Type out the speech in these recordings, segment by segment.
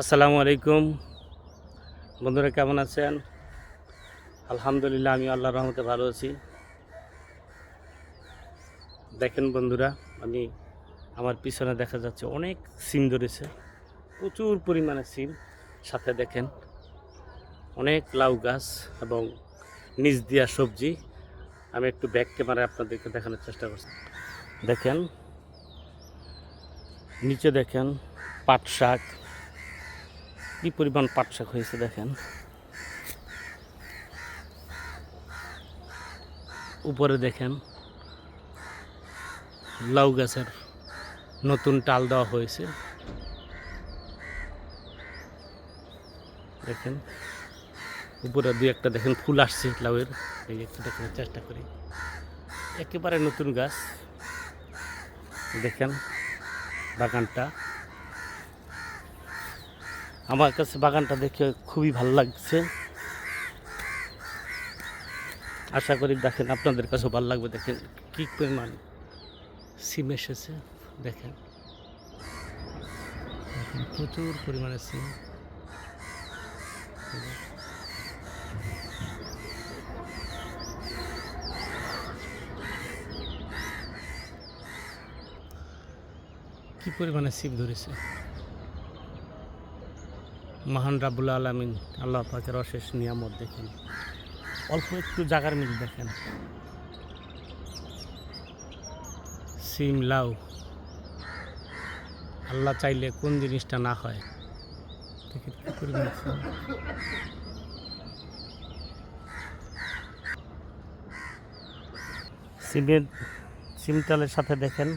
আসসালামু আলাইকুম। বন্ধুরা, কেমন আছেন? আলহামদুলিল্লাহ, আমি আল্লাহ রহমতে ভালো আছি। দেখেন বন্ধুরা, আমি আমার পিছনে দেখা যাচ্ছে অনেক সিম ধরেছে। প্রচুর পরিমাণে সিম। সাথে দেখেন, অনেক লাউ গাছ এবং নিচ দিয়া সবজি। আমি একটু ব্যাক ক্যামেরায় আপনাদেরকে দেখানোর চেষ্টা করছি। দেখেন, নিচে দেখেন পাট শাক। কি পরিমাণ পাট শাক হয়েছে দেখেন। উপরে দেখেন, লাউ গাছের নতুন টাল দেওয়া হয়েছে। দেখেন, উপরে দুই একটা দেখেন ফুল আসছে লাউয়ের। এই একটু দেখানোর চেষ্টা করি। একেবারে নতুন গাছ। দেখেন, বাগানটা আমার কাছে বাগানটা দেখে খুবই ভালো লাগছে। আশা করি দেখেন আপনাদের কাছেও ভালো লাগবে। দেখেন কী পরিমাণ সিম এসেছে, দেখেন। প্রচুর পরিমাণে সিম। কি পরিমাণে সিম ধরেছে? মহান রাবুল আলমিন আল্লাহ পাকের অশেষ নিয়ামত দেখেন। অল্প একটু জাগার মিল দেখেন। সিম লাউ। আল্লাহ চাইলে কোন জিনিসটা না হয়। সিমের সিমটালের সাথে দেখেন,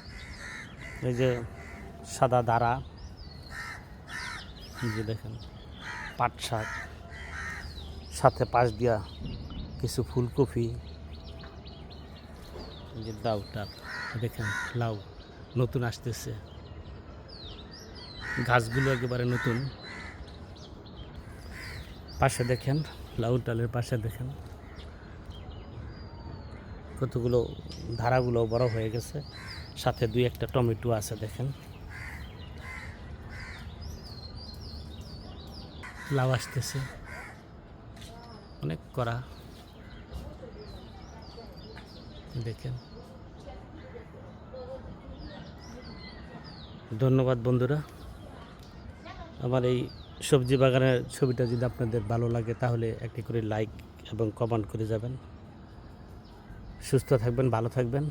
এই যে সাদা দাঁড়া যে দেখেন। পাট শাক সাথে পাশ দিয়া কিছু ফুলকপি। যে লাউটা দেখেন, লাউ নতুন আসতেছে। গাছগুলো একেবারে নতুন। পাশে দেখেন লাউ ডালের পাশে দেখেন। কতগুলো ধারাগুলো বড় হয়ে গেছে। সাথে দুই একটা টমেটো আছে, দেখেন। লাউ আসতেছে। অনেক করা দেখেন। ধন্যবাদ বন্ধুরা। আমার এই সবজি বাগানের ছবিটা যদি আপনাদের ভালো লাগে, তাহলে একটি করে লাইক এবং কমেন্ট করে যাবেন। সুস্থ থাকবেন, ভালো থাকবেন।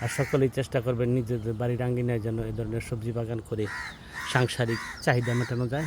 আর সকলেই চেষ্টা করবেন নিজেদের বাড়ির আঙ্গিনায় যেন এ ধরনের সবজি বাগান করে সাংসারিক চাহিদা মেটানো যায়।